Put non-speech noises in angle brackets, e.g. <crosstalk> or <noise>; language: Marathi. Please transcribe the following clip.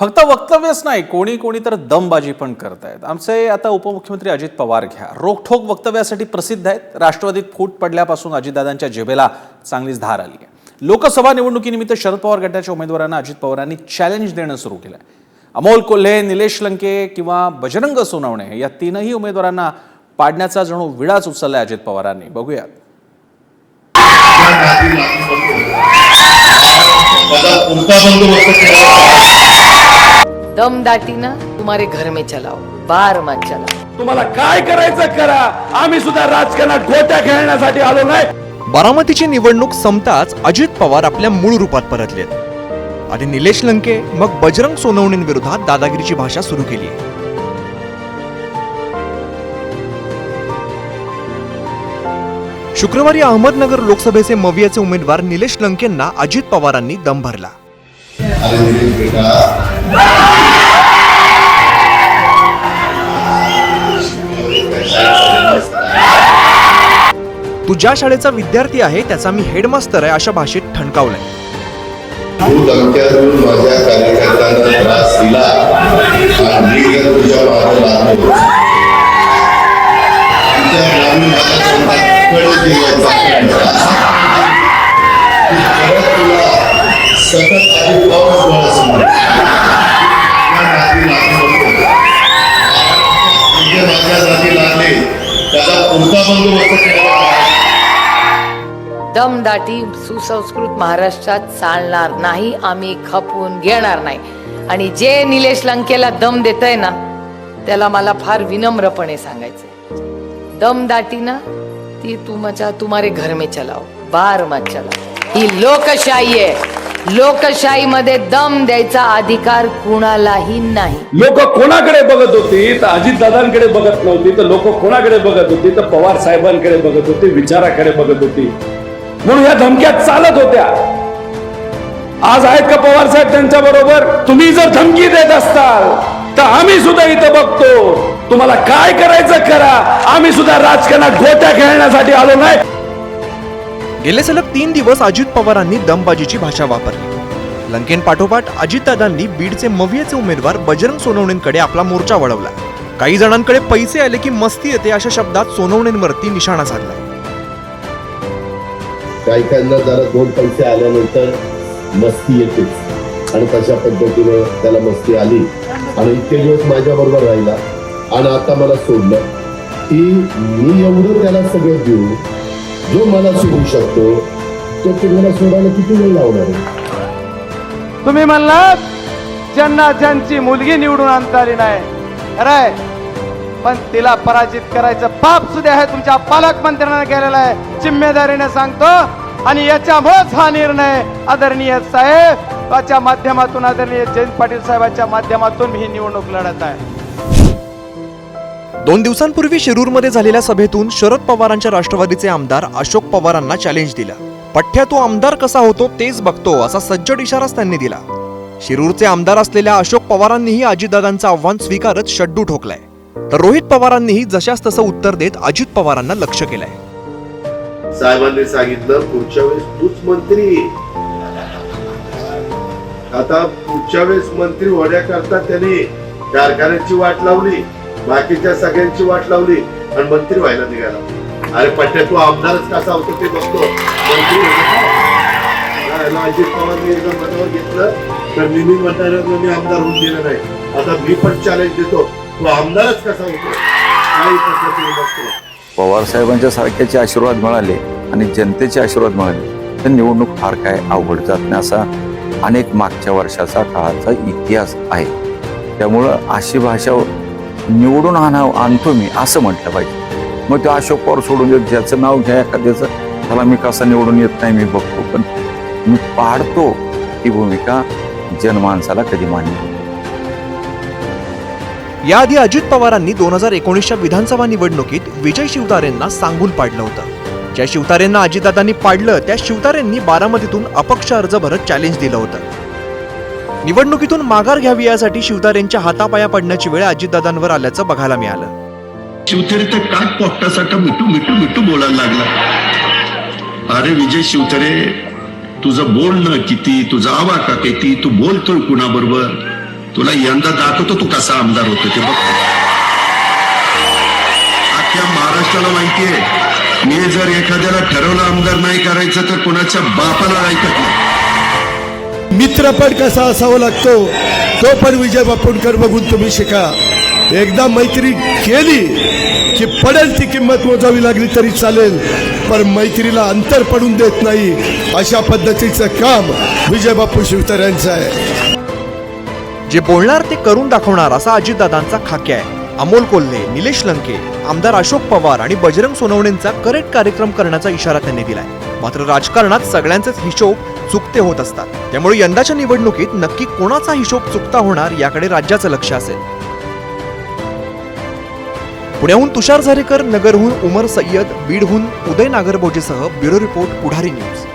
फक्त वक्तव्यच नाही कोणी कोणी तर दमबाजी पण करतायत. आमचे आता उपमुख्यमंत्री अजित पवार घ्या. रोखठोक वक्तव्यासाठी प्रसिद्ध आहेत. राष्ट्रवादीत फूट पडल्यापासून अजितदादांच्या जेबेला चांगलीच धार आली आहे. लोकसभा निवडणुकीनिमित्त शरद पवार गटाच्या उमेदवारांना अजित पवारांनी चॅलेंज देणं सुरू केलं आहे अमोल कोल्हे निलेश लंके किंवा बजरंग सोनवणे या तीनही उमेदवारांना पाडण्याचा जणू विडाच उचललाय अजित पवारांनी. बघूयात. केला दमदाटीनं तुम्हारे घर में चलाओ बार मत चलाओ। तुम्हाला काय करायचं करा? आम्ही सुद्धा राजकारणात गोट्या खेळण्यासाठी आलो नाही. बारामतीची निवडणूक संपताच अजित पवार आपल्या मूळ रूपात परतलेत. आधी निलेश लंके मग बजरंग सोनवणेंविरोधात दादागिरीची भाषा सुरू केली शुक्रवारी अहमदनगर लोकसभेचे मवियाचे उमेदवार निलेश लंकेंना अजित पवारांनी दम भरला. अरे <laughs> निलेश तू ज्या शाळेचा विद्यार्थी आहे त्याचा मी हेडमास्तर आहे अशा भाषेत ठणकावलंय. तू धमक्यातून माझ्या कार्यकर्त्यांना त्रास दिला आणि मी जर तुझ्या मागे लागलो तुझ्या ग्रामीण भागात स्वतः कडे दिल्याचा परत तुला सतत पाऊस माझ्या लागले त्याचा बंदोबस्त केला दमदाटी सुसंस्कृत महाराष्ट्रात चालणार नाही आम्ही खपून घेणार नाही. आणि जे निलेश लंकेला दम देत आहे ना त्याला मला फार विनम्रपणे सांगायचंय. दमदाटीनं ती तुमच्या तुम्हारे घर में चलाओ बार मत चलाओ. ही लोकशाही आहे. लोकशाहीमध्ये दम द्यायचा अधिकार कुणालाही नाही. लोक कोणाकडे बघत होती तर अजितदादांकडे बघत नव्हती तर लोक कोणाकडे बघत होती तर पवार साहेबांकडे बघत होती विचाराकडे बघत होती. म्हणून या धमक्या चालत होत्या. आज आहेत का पवार साहेब त्यांच्या बरोबर? तुम्ही जर धमकी देत असताल तर आम्ही सुद्धा इथं बघतो. तुम्हाला काय करायचं करा. आम्ही सुद्धा राजकारणात गोट्या खेळण्यासाठी आलो नाही. गेले सलग तीन दिवस अजित पवारांनी दमबाजीची भाषा वापरली. लंकेन पाठोपाठ अजितदादांनी बीडचे मवियाचे उमेदवार बजरंग सोनवणेंकडे आपला मोर्चा वळवला. काही जणांकडे पैसे आले की मस्ती येते अशा शब्दात सोनवणेंवरती निशाणा साधला. काही काहींना जरा दोन पैसे आल्यानंतर मस्ती येतेच आणि तशा पद्धतीने त्याला मस्ती आली. आणि इतके दिवस माझ्या बरोबर राहिला. आणि आता मला सोडलं. की मी एवढं त्याला सगळं देऊ जो मला सोडू शकतो तो तुम्हाला सोडायला किती वेळ लावणार आहे? तुम्ही म्हणलात ज्यांना ज्यांची मुलगी निवडून आणता आली नाही. खरंय पण तिला पराजित करायचं पाप सुद्धा आहे. तुमच्या पालकमंत्र्यांना केलेला आहे. जिम्मेदारीने सांगतो. आणि याच्यामुळेच हा निर्णय आदरणीय साहेब याच्या माध्यमातून आदरणीय जयंत पाटील साहेबांच्या माध्यमातून ही निवडणूक लढत आहे. दोन दिवसांपूर्वी शिरूरमध्ये झालेल्या सभेतून शरद पवारांच्या राष्ट्रवादीचे आमदार अशोक पवारांना चॅलेंज दिला. पठ्ठ्या तो आमदार कसा होतो तेच बघतो असा सज्जड इशाराच त्यांनी दिला. शिरूरचे आमदार असलेल्या अशोक पवारांनीही अजितदादांचं आव्हान स्वीकारत शड्डू ठोकलाय. तर रोहित पवारांनीही जशास तसं उत्तर देत अजित पवारांना लक्ष केलंय. साहेबांनी सांगितलं पुढच्या वेळेस तूच मंत्री. आता पुढच्या वेळेस मंत्री होण्याकरता त्यांनी कारखान्याची वाट लावली. बाकीच्या सगळ्यांची वाट लावली आणि मंत्री व्हायला निघाला. अरे पट्ट्या तू आमदारच कसा होतो ते बघतो. मंत्री अजित पवारने एकदा मनावर घेतलं तर मी मी म्हणणाऱ्यांना मी आमदार होऊन गेलं नाही. आता मी पण चॅलेंज देतो. तू आमदारच कसा होतो? काही पद्धतीने बघतो. पवार साहेबांच्या सारख्याचे आशीर्वाद मिळाले आणि जनतेचे आशीर्वाद मिळाले तर निवडणूक फार काय अवघड जात नाही असा अनेक मागच्या वर्षाचा काळाचा इतिहास आहे. त्यामुळं अशी भाषा निवडून आणा आणतो मी असं म्हटलं पाहिजे मग ते अशोक पवार सोडून देत ज्याचं नाव घ्या एखाद्याचं त्याला मी कसा निवडून येत नाही मी बघतो. पण मी पाडतो ही भूमिका जनमानसाला कधी मान्य याआधी अजित पवारांनी दोन हजार एकोणीसच्या विधानसभा निवडणुकीत विजय शिवतारेंना सांगून पाडलं होतं. ज्या शिवतारेंना अजितदादांनी पाडलं त्या शिवतारेंनी बारामतीतून अपक्ष अर्ज भरत चॅलेंज दिलं होतं. निवडणुकीतून माघार घ्यावी यासाठी शिवतारेंच्या हातापाया पडण्याची वेळ अजितदादांवर आल्याचं बघायला मिळालं. शिवतरे तर काट पोट्टासारखा मिठू मिठू मिठू बोलायला लागला. अरे विजय शिवतरे तुझं बोलणं किती तुझा आवाका किती तू बोलतोय कुणाबरोबर? तुला यंदा दाखवतो तू कसा आमदार होतो ते बघ. अख्ख्या महाराष्ट्राला माहितीये मी जर एखाद्याला ठरवलं आमदार नाही करायचं तर कुणाच्या बापाला ऐकत नाही. मित्र पण कसा असावा लागतो तो पण विजय बापूंकर बघून तुम्ही शिका. एकदा मैत्री केली की पडेल ती किंमत मोजावी लागली तरी चालेल पण मैत्रीला अंतर पडून देत नाही अशा पद्धतीचं काम विजय बापू शिवतर यांचं आहे. जे बोलणार ते करून दाखवणार असा अजितदादांचा खाक्या आहे. अमोल कोल्हे निलेश लंके आमदार अशोक पवार आणि बजरंग सोनवणेंचा करेक्ट कार्यक्रम करण्याचा इशारा त्यांनी दिलाय. मात्र राजकारणात सगळ्यांचाच हिशोब चुकते होत असतात. त्यामुळे यंदाच्या निवडणुकीत नक्की कोणाचा हिशोब चुकता होणार याकडे राज्याचं लक्ष असेल. पुण्याहून तुषार झारेकर नगरहून उमर सय्यद बीडहून उदय नागरबोजेसह ब्युरो रिपोर्ट पुढारी न्यूज.